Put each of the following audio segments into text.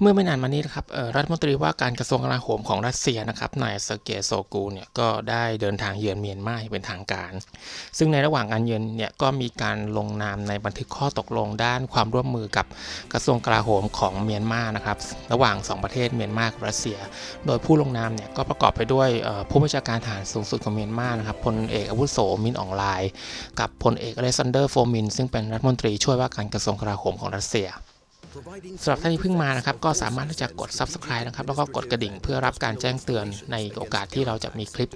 เมื่อไม่นานมานี้นะครับรัฐมนตรีว่าการกระทรวงกลาโหมของรัสเซียนะครับนายเซอร์เกย์โซกูเนี่ยก็ได้เดินทางเยือนเมียนม่าเป็นทางการ ซึ่งในระหว่างการเยือนเนี่ยก็มีการลงนามในบันทึกข้อตกลงด้านความร่วมมือกับกระทรวงกลาโหมของเมียนมานะครับระหว่าง 2 ประเทศเมียนมากับรัสเซีย โดยผู้ลงนามเนี่ยก็ประกอบไปด้วยผู้บัญชาการทหารสูงสุดของเมียนมานะครับพลเอกอาวุโสมินอองไลน์กับพลเอกอเล็กซานเดอร์โฟมิน ซึ่งเป็นรัฐมนตรีช่วยว่าการกระทรวงกลาโหมของรัสเซีย สำหรับท่านที่เพิ่งมานะครับ ก็สามารถที่จะกด subscribe นะครับ แล้วก็กดกระดิ่งเพื่อรับการแจ้งเตือนในโอกาสที่เราจะมีคลิป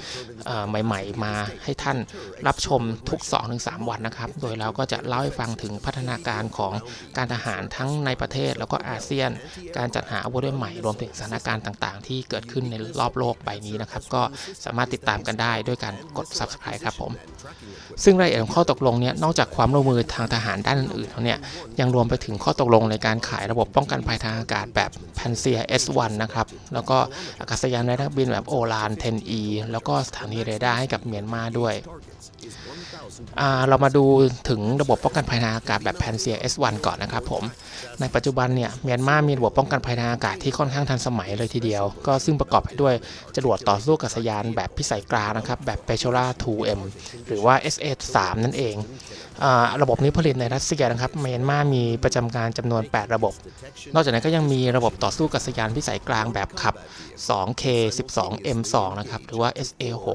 ใหม่ ๆ มาให้ท่านรับชมทุก 2-3 วันนะครับ โดยเราก็จะเล่าให้ฟังถึงพัฒนาการของการทหารทั้งในประเทศแล้วก็อาเซียน การจัดหาอาวุธใหม่ รวมถึงสถานการณ์ต่าง ๆ ที่เกิดขึ้นในรอบโลกใบนี้นะครับ ก็สามารถติดตามกันได้ด้วยการกด subscribe ครับผม ซึ่งรายละเอียดของข้อตกลงเนี่ยนอกจากความร่วมมือทางทหารด้านอื่นๆแล้วเนี่ยยังรวมไปถึงข้อตกลงในการขายระบบป้องกันภัยทางอากาศแบบ p a n s e a S1 นะครับ แล้วก็อากาศยานไร้นักบินแบบโอลาน 10E แล้วก็สถานีเรดาร์ให้กับเมียนมาด้วยเรามาดูถึงระบบป้องกันภัยทางอากาศแบบ p a n s e a S1 ก่อนนะครับผม ในปัจจุบันเนี่ยเมียนมามีระบบป้องกันภัยทางอากาศที่ค่อนข้างทันสมัยเลยทีเดียว ก็ซึ่งประกอบไปด้วยจรวดต่อสู้อากาศยานแบบพิสัยกลางนะครับ แบบ p e t r o l a 2M หรือว่า SA3 นั่นเอง ระบบนี้ผลิตในรัสเซียนะครับ เมียนมามีประจำการจำนวน8ระบบ นอกจากนั้นก็ยังมีระบบต่อสู้กาศยานพิสัยกลางแบบขับ 2K 12 M2 นะครับ หรือว่า SA6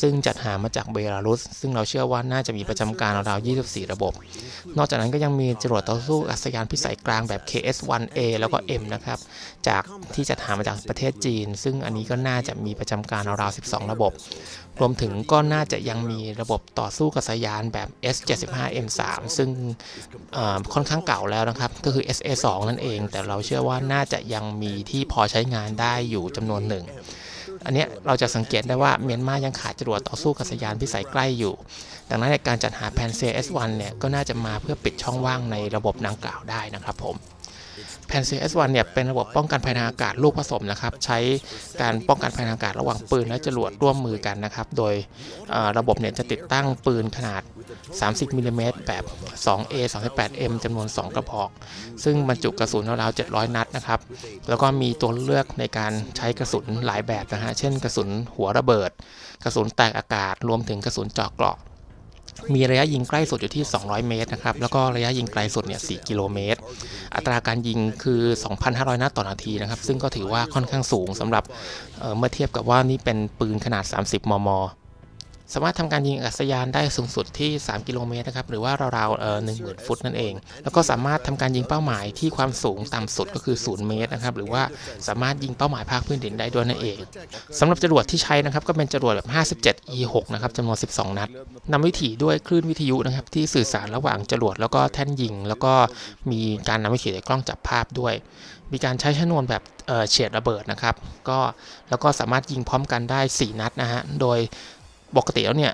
ซึ่งจัดหามาจากเบลารุส ซึ่งเราเชื่อว่าน่าจะมีประจำการราวๆ24 ระบบ นอกจากนั้นก็ยังมีจรวดต่อสู้กาศยานพิสัยกลางแบบ KS1A แล้วก็ M นะครับ จากที่จัดหามาจากประเทศจีน ซึ่งอันนี้ก็น่าจะมีประจำการราวๆ12 ระบบ รวมถึงก็น่าจะยังมีระบบต่อสู้กับสายานแบบ S75M3 ซึ่งค่อนข้างเก่าแล้วนะครับ ก็คือ SA2 นั่นเอง แต่เราเชื่อว่าน่าจะยังมีที่พอใช้งานได้อยู่จำนวนหนึ่ง อันนี้เราจะสังเกตได้ว่าเมียนมายังขาดจรวดต่อสู้กับสายานพิสัยใกล้อยู่ ดังนั้นในการจัดหาแพนเซีย S1 เนี่ยก็น่าจะมาเพื่อปิดช่องว่างในระบบดังกล่าวได้นะครับผม แพนเซีย S1 เนี่ยเป็นระบบป้องกันภัยทางอากาศลูกผสมนะครับ ใช้การป้องกันภัยทางอากาศระหว่างปืนและจรวดร่วมมือกันนะครับ โดยระบบเนี่ยจะติดตั้งปืนขนาด 30มิลลิเมตรแบบ 2A 38M จำนวน 2 กระบอก ซึ่งบรรจุกระสุนราวๆ700 นัดนะครับ แล้วก็มีตัวเลือกในการใช้กระสุนหลายแบบนะฮะ เช่นกระสุนหัวระเบิด กระสุนแตกอากาศ รวมถึงกระสุนเจาะเกราะมีระยะยิงใกล้สุดอยู่ที่ 200 เมตรนะครับ แล้วก็ระยะยิงไกลสุดเนี่ย 4 กิโลเมตร อัตราการยิงคือ 2,500 นัดต่อนาทีนะครับ ซึ่งก็ถือว่าค่อนข้างสูงสำหรับเเมื่อเทียบกับว่านี่เป็นปืนขนาด 30 มม สามารถทำการยิงอากาศยานได้สูงสุดที่ 3 กิโลเมตรนะครับหรือว่าราวๆเอ่อ10,000ฟุตนั่นเอง แล้วก็สามารถทำการยิงเป้าหมายที่ความสูงต่ำสุดก็คือ 0 เมตรนะครับหรือว่าสามารถยิงเป้าหมายภาคพื้นดินได้ด้วยนั่นเองสำหรับจรวดที่ใช้นะครับก็เป็นจรวดแบบ 57 E6 นะครับจำนวน 12 นัดนำวิถีด้วยคลื่นวิทยุนะครับที่สื่อสารระหว่างจรวดแล้วก็แท่นยิง แล้วก็มีการนำวิถีจากกล้องจับภาพด้วย มีการใช้ชนวนแบบเอ่อเฉียดระเบิดนะครับก็แล้วก็สามารถยิงพร้อมกันได้ 4 นัดนะฮะโดย ปกติแล้วเนี่ย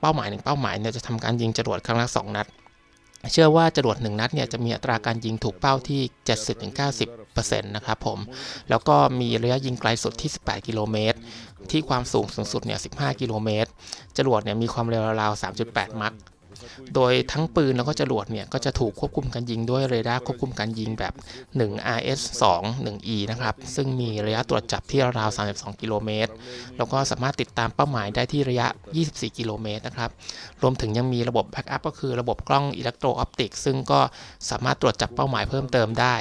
เป้าหมายหนึ่งเป้าหมายเนี่ยจะทำการยิงจรวดครั้งละ2นัด เชื่อว่าจรวด1นัดเนี่ยจะมีอัตราการยิงถูกเป้าที่ 70-90%นะครับผม แล้วก็มีระยะยิงไกลสุดที่ 18 กิโลเมตร ที่ความสูงสูงสุดเนี่ย 15 กิโลเมตร จรวดเนี่ยมีความเร็วราวๆ 3.8 มัค โดยทั้งปืนแล้วก็จรวดเนี่ยก็จะถูกควบคุมการยิงด้วยเรดาร์ควบคุมการยิงแบบ 1 RS 2 1 E นะครับ ซึ่งมีระยะตรวจจับที่ราวๆ32 กิโลเมตร แล้วก็สามารถติดตามเป้าหมายได้ที่ระยะ 24 กิโลเมตรนะครับ รวมถึงยังมีระบบแบ็กอัพก็คือระบบกล้องอิเล็กโทรออปติกซึ่งก็สามารถตรวจจับเป้าหมายเพิ่มเติมได้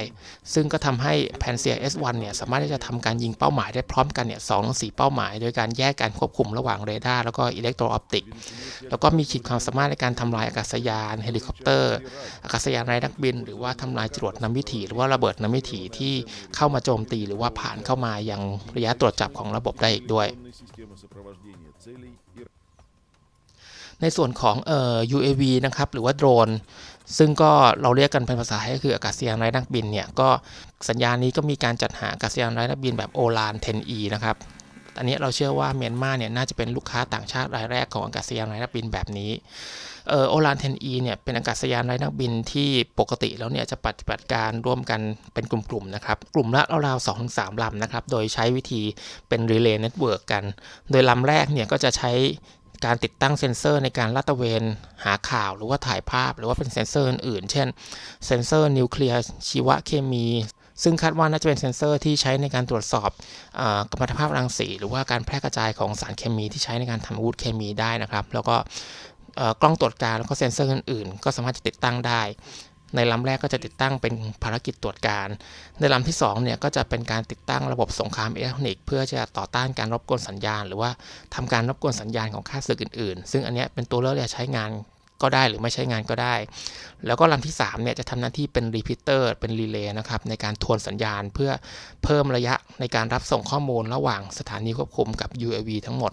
ซึ่งก็ทำให้ p a n s e a S1 เนี่ยสามารถที่จะทำการยิงเป้าหมายได้พร้อมกันเนี่ยสองถึงสี่เป้าหมาย โดยการแยกการควบคุมระหว่างเรดาร์แล้วก็อิเล็กโทรออปติก แล้วก็มีขีดความสามารถในการททำลายอากาศยาน เฮลิคอปเตอร์ อากาศยานไร้นักบิน หรือว่าทำลายจรวดนำวิถีหรือว่าระเบิดนำวิถีที่เข้ามาโจมตี หรือว่าผ่านเข้ามายังระยะตรวจจับของระบบได้อีกด้วยในส่วนของเอ่อ UAV นะครับ หรือว่าโดรน ซึ่งก็เราเรียกกันเป็นภาษาไทยก็คืออากาศยานไร้นักบินเนี่ย ก็สัญญานี้ก็มีการจัดหาอากาศยานไร้นักบินแบบโอลาน 10E นะครับ อันนี้เราเชื่อว่าเมียนมาเนี่ยน่าจะเป็นลูกค้าต่างชาติรายแรกของอากาศยานไร้นักบินแบบนี้เออโอลาน 10E เนี่ยเป็นอากาศยานไร้นักบินที่ปกติแล้วเนี่ยจะปฏิบัติการร่วมกันเป็นกลุ่มๆนะครับ กลุ่มละราวๆ2-3ลำนะครับ โดยใช้วิธีเป็น Relay Network กัน โดยลำแรกเนี่ยก็จะใช้การติดตั้งเซ็นเซอร์ในการลาดตระเวนหาข่าวหรือว่าถ่ายภาพ หรือว่าเป็นเซ็นเซอร์อื่นๆเช่น เซ็นเซอร์นิวเคลียร์ชีวเคมี ซึ่งคาดว่าน่าจะเป็นเซ็นเซอร์ที่ใช้ในการตรวจสอบอกรรมภาพรังสี หรือว่าการแพร่กระจายของสารเคมีที่ใช้ในการทำอาวุธเคมีได้นะครับ แล้วก็กล้องตรวจการแล้วก็เซ็นเซอร์อื่นๆ ก็สามารถจะติดตั้งได้ ในลำแรกก็จะติดตั้งเป็นภารกิจตรวจการ ในลำที่2เนี่ยก็จะเป็นการติดตั้งระบบสงครามอิเล็กทรอนิกส์เพื่อจะต่อต้านการรบกวนสัญญาณ หรือว่าทำการรบกวนสัญญาณของค่าศึกอื่นๆ ซึ่งอันเนี้ยเป็นตัวเลือกที่จะใช้งาน ก็ได้หรือไม่ใช้งานก็ได้ แล้วก็ลำที่3เนี่ยจะทำหน้าที่เป็นรีพิเตอร์เป็นรีเลย์นะครับในการทวนสัญญาณเพื่อเพิ่มระยะในการรับส่งข้อมูลระหว่างสถานีควบคุมกับ UAV ทั้งหมด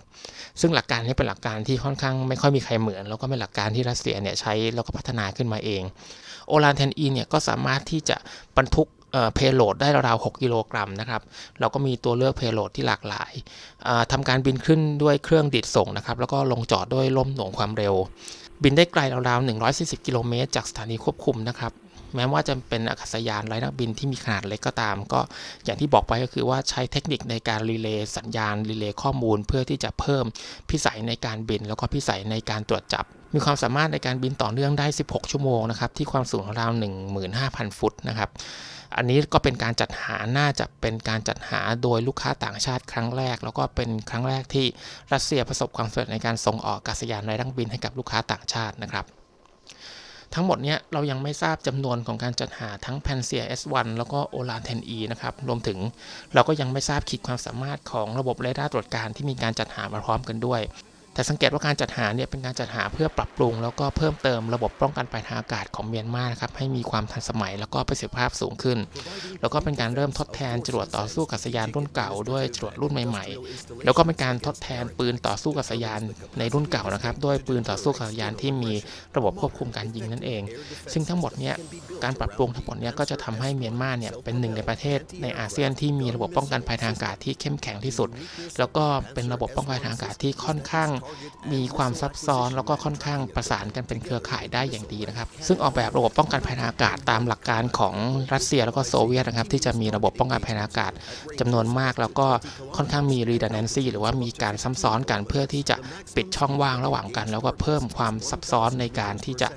ซึ่งหลักการนี้เป็นหลักการที่ค่อนข้างไม่ค่อยมีใครเหมือน แล้วก็เป็นหลักการที่รัสเซียเนี่ยใช้แล้วก็พัฒนาขึ้นมาเองโอลานเทนอีเนี่ยก็สามารถที่จะบรรทุกเพลโลดได้ราวๆ 6 กิโลกรัมนะครับ เราก็มีตัวเลือกเพลโลดที่หลากหลายอ่อทำการบินขึ้นด้วยเครื่องดีดส่งนะครับ แล้วก็ลงจอดด้วยล่มหน่วงความเร็ว บินได้ไกลราวๆ140 กิโลเมตรจากสถานีควบคุมนะครับ แม้ว่าจะเป็นอากาศยานไร้นักบินที่มีขนาดเล็กก็ตาม ก็อย่างที่บอกไปก็คือว่าใช้เทคนิคในการรีเลย์สัญญาณรีเลย์ข้อมูล เพื่อที่จะเพิ่มพิสัยในการบิน แล้วก็พิสัยในการตรวจจับ มีความสามารถในการบินต่อเนื่องได้ 16 ชั่วโมงนะครับที่ความสูงราว 15,000 ฟุตนะครับอันนี้ก็เป็นการจัดหา น่าจะเป็นการจัดหาโดยลูกค้าต่างชาติครั้งแรก แล้วก็เป็นครั้งแรกที่รัสเซียประสบความสำเร็จในการส่งออกอากาศยานไร้นักบินให้กับลูกค้าต่างชาตินะครับ ทั้งหมดเนี้ยเรายังไม่ทราบจำนวนของการจัดหาทั้ง p a n s i a S1 แล้วก็ o l a n 10E นะครับ รวมถึงเราก็ยังไม่ทราบขีดความสามารถของระบบเรดาร์ตรวจการที่มีการจัดหามาพร้อมกันด้วย แต่สังเกตว่าการจัดหาเนี่ยเป็นการจัดหาเพื่อปรับปรุง แล้วก็เพิ่มเติมระบบป้องกันภัยทางอากาศของเมียนมานะครับให้มีความทันสมัยแล้วก็ประสิทธิภาพสูงขึ้น แล้วก็เป็นการเริ่มทดแทนจรวดต่อสู้กัษยานรุ่นเก่าด้วยจรวดรุ่นใหม่ ๆ แล้วก็เป็นการทดแทนปืนต่อสู้กัษยานในรุ่นเก่านะครับด้วยปืนต่อสู้กัษยานที่มีระบบควบคุมการยิงนั่นเอง ซึ่งทั้งหมดเนี่ยการปรับปรุงทั้งหมดเนี่ยก็จะทำให้เมียนมาเนี่ยเป็นหนึ่งในประเทศในอาเซียนที่มีระบบป้องกันภัยทางอากาศที่เข้มแข็งที่สุด แล้วก็เป็นระบบป้องกันทางอากาศที่ค่อนข้างมีความซับซ้อนแล้วก็ค่อนข้างประสานกันเป็นเครือข่ายได้อย่างดีนะครับ ซึ่งออกแบบระบบป้องกันภัยทางอากาศตามหลักการของรัสเซียแล้วก็โซเวียตนะครับ ที่จะมีระบบป้องกันภัยทางอากาศจำนวนมากแล้วก็ค่อนข้างมี redundancy หรือว่ามีการซ้ำซ้อนกันเพื่อที่จะปิดช่องว่างระหว่างกัน แล้วก็เพิ่มความซับซ้อนในการที่จะ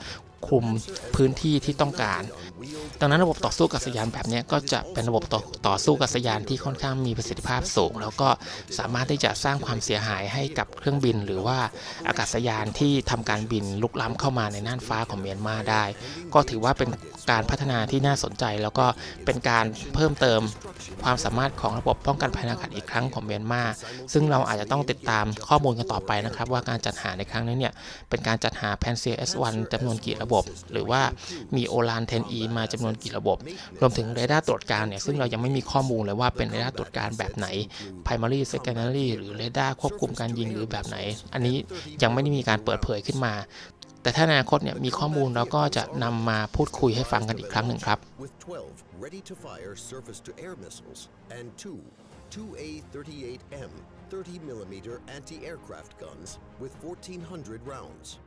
คุมพื้นที่ที่ต้องการ ดังนั้นระบบต่อสู้กัษยานแบบนี้ก็จะเป็นระบบต่อต่อสู้กัษยานที่ค่อนข้างมีประสิทธิภาพสูง แล้วก็สามารถที่จะสร้างความเสียหายให้กับเครื่องบิน หรือว่าอากาศยานที่ทำการบินลุกล้ำเข้ามาในน่านฟ้าของเมียนมาได้ ก็ถือว่าเป็นการพัฒนาที่น่าสนใจ แล้วก็เป็นการเพิ่มเติมความสามารถของระบบป้องกันภัยทางอากาศอีกครั้งของเมียนมา ซึ่งเราอาจจะต้องติดตามข้อมูลกันต่อไปนะครับ ว่าการจัดหาในครั้งนี้เนี่ยเป็นการจัดหา p a n s i a S1 จำนวนกี่ระบบหรือว่ามี o l a n 10E มาจำนวนกี่ระบบ รวมถึงเรดาร์ตรวจการเนี่ยซึ่งเรายังไม่มีข้อมูลเลยว่าเป็นเรดาร์ตรวจการแบบไหน primary secondary หรือเรดาร์ควบคุมการยิงหรือแบบไหน อันนี้ยังไม่ได้มีการเปิดเผยขึ้นมา แต่ถ้าในอนาคตเนี่ยมีข้อมูลเราก็จะนำมาพูดคุยให้ฟังกันอีกครั้งหนึ่งครับ Ready to fire surface to air missiles and two 2A 38M 30mm anti aircraft guns with 1,400 rounds.